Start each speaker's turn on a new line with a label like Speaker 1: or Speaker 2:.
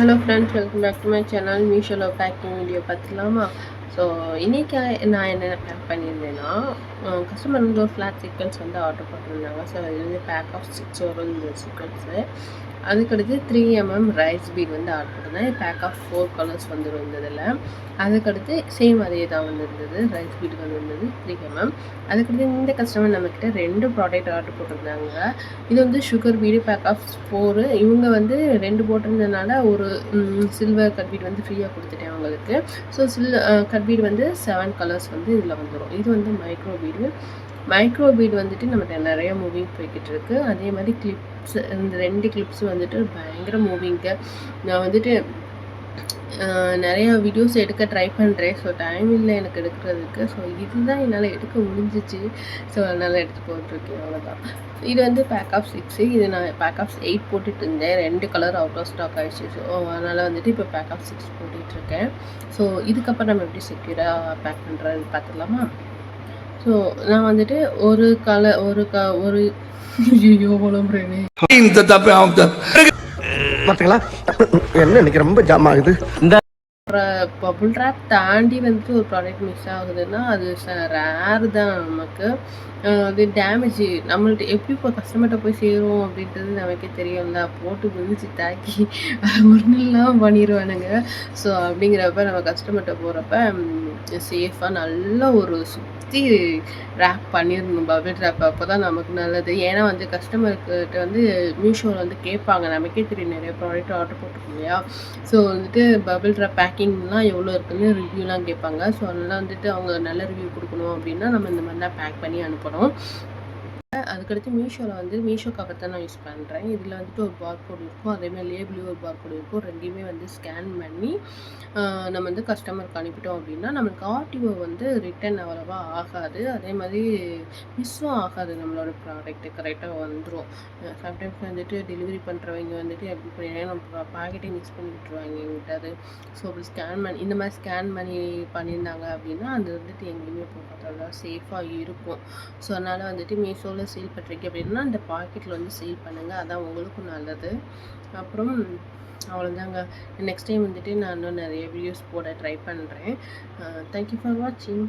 Speaker 1: Hello friends welcome back to my channel மீஷோவில் packing video பார்த்துக்கலாமா? So இன்றைக்கி நான் என்ன பேக் பண்ணியிருந்தேன்னா கஸ்டமர் வந்து ஒரு ஃப்ளாட் சிக்கன்ஸ் வந்து ஆர்டர் பண்ணியிருந்தாங்க ஸோ இது வந்து பேக் ஆஃப் சிக்ஸ் வரும் இந்த சீக்வன்ஸு அதுக்கடுத்து த்ரீ எம்எம் ரைஸ் பீட் வந்து ஆர்டர் பண்ணேன். பேக் ஆஃப் ஃபோர் கலர்ஸ் வந்து இருந்ததில். அதுக்கடுத்து சேம் அதே தான் வந்து இருந்தது ரைஸ் பீட் வந்து இருந்தது த்ரீ எம்எம் அதுக்கடுத்து இந்த கஸ்டமர் நம்மக்கிட்ட ரெண்டு ப்ராடக்ட் ஆர்டர் போட்டிருந்தாங்க. இது வந்து sugar bead pack of four இவங்க வந்து ரெண்டு போட்டிருந்ததுனால ஒரு சில்வர் கட்பீட் வந்து ஃப்ரீயாக கொடுத்துட்டேன் அவங்களுக்கு. ஸோ சில் கட்பீட் வந்து செவன் கலர்ஸ் வந்து இதில் வந்துடும் இது வந்து மைக்ரோ பீடு மைக்ரோ பீட் வந்துட்டு நம்மகிட்ட நிறைய மூவிங் போய்கிட்டு இருக்கு. அதே மாதிரி கிளிப்ஸ் இந்த ரெண்டு கிளிப்ஸ் வந்துட்டு பயங்கர மூவிங்க்கு நான் வந்துட்டு நிறையா நிறைய வீடியோஸ் எடுக்க ட்ரை பண்ணுறேன் ஸோ டைம் இல்லை எனக்கு எடுக்கிறதுக்கு. ஸோ இதுதான் என்னால் எடுக்க முடிஞ்சிச்சு. ஸோ அதனால் எடுத்து போட்டிருக்கேன். அவ்வளோதான் இது வந்து பேக் ஆஃப் சிக்ஸு இது நான் பேக் ஆஃப் எயிட் போட்டுட்டு இருந்தேன். ரெண்டு கலர் அவுட் ஆஃப் ஸ்டாக் ஆகிடுச்சு ஸோ அதனால் வந்துட்டு இப்போ பேக் ஆஃப் சிக்ஸ் போட்டுட்ருக்கேன் ஸோ இதுக்கப்புறம் நம்ம எப்படி செக்யூராக பேக் பண்ணுறேன்னு பார்த்துடலாமா ஸோ நான் வந்துட்டு ஒரு கலர் ஒரு க ஒரு ஐயோ புலம்புறேனே
Speaker 2: இந்த தப்பு
Speaker 3: பாத்தீங்களா? என்ன இன்னைக்கு ரொம்ப ஜாம் ஆகுது.
Speaker 1: பபுள் ட்ராப் தாண்டி வந்துட்டு ஒரு ப்ராடக்ட் மிஸ் ஆகுதுன்னா அது ரேர் தான் நமக்கு. அது டேமேஜ் நம்மள்ட்ட எப்படி இப்போ கஸ்டமர்கிட்ட போய் சேரும் அப்படின்றது நமக்கே தெரியும்ல. போட்டு குதிச்சு தாக்கி ஒன்றுலாம் பண்ணிடுவானுங்க ஸோ அப்படிங்கிறப்ப நம்ம கஸ்டமர்கிட்ட போகிறப்ப சேஃபாக நல்ல ஒரு சுற்றி ரேப் பண்ணிடணும். பபிள் ட்ராப் அப்போ தான் நமக்கு நல்லது. ஏன்னா வந்து கஸ்டமர்கிட்ட வந்து மீஷோவில் வந்து கேட்பாங்க. நமக்கே தெரியும் நிறைய ப்ராடக்ட் ஆர்டர் போட்டிருக்கோம் இல்லையா? ஸோ வந்துட்டு பபிள் பேக்கிங் பேக்கிங்லாம் எவ்வளோ இருக்குன்னு ரிவ்யூலாம் கேட்பாங்க. ஸோ அதெல்லாம் வந்துட்டு அவங்க நல்ல ரிவ்யூ கொடுக்கணும் அப்படின்னா நம்ம இந்த மாதிரிலாம் பேக் பண்ணி அனுப்பணும். அதுக்கடுத்து மீஷோவில் வந்து மீஷோ கவர் தான் நான் யூஸ் பண்ணுறேன் இதில் வந்துட்டு ஒரு பார் கோட் இருக்கும் அதேமாதிரி லேபிளையும் ஒரு பார் கோட் இருக்கும். ரெண்டையுமே வந்து ஸ்கேன் பண்ணி நம்ம வந்து கஸ்டமருக்கு அனுப்பிட்டோம் அப்படின்னா நம்மளுக்கு ஆர்டிஓ வந்து ரிட்டர்ன் அவ்வளோவா ஆகாது. அதே மாதிரி மிஸ்ஸும் ஆகாது நம்மளோட ப்ராடக்ட்டு கரெக்டாக வந்துடும் சம்டைம்ஸ் வந்துட்டு டெலிவரி பண்ணுறவங்க வந்துட்டு எப்படி பண்ணி நம்ம பாக்கெட்டே மிஸ் பண்ணி விட்டுருவாங்க எங்கிட்ட அது. ஸோ அப்படி ஸ்கேன் பண்ணி இந்த மாதிரி ஸ்கேன் பண்ணி பண்ணியிருந்தாங்க அப்படின்னா அது வந்துட்டு எங்கேயுமே போகாத. சேஃபாக இருக்கும். ஸோ அதனால் வந்துட்டு மீஷோவில் சேல் பண்ணுறீங்க அப்படின்னா இந்த பாக்கெட்டில் வந்து சேல் பண்ணுங்கள் அதான் உங்களுக்கும் நல்லது. அப்புறம் அவ்வளோதாங்க நெக்ஸ்ட் டைம் வந்துட்டு நான் இன்னும் நிறைய வீடியோஸ் போட ட்ரை பண்ணுறேன் தேங்க்யூ ஃபார் வாட்சிங்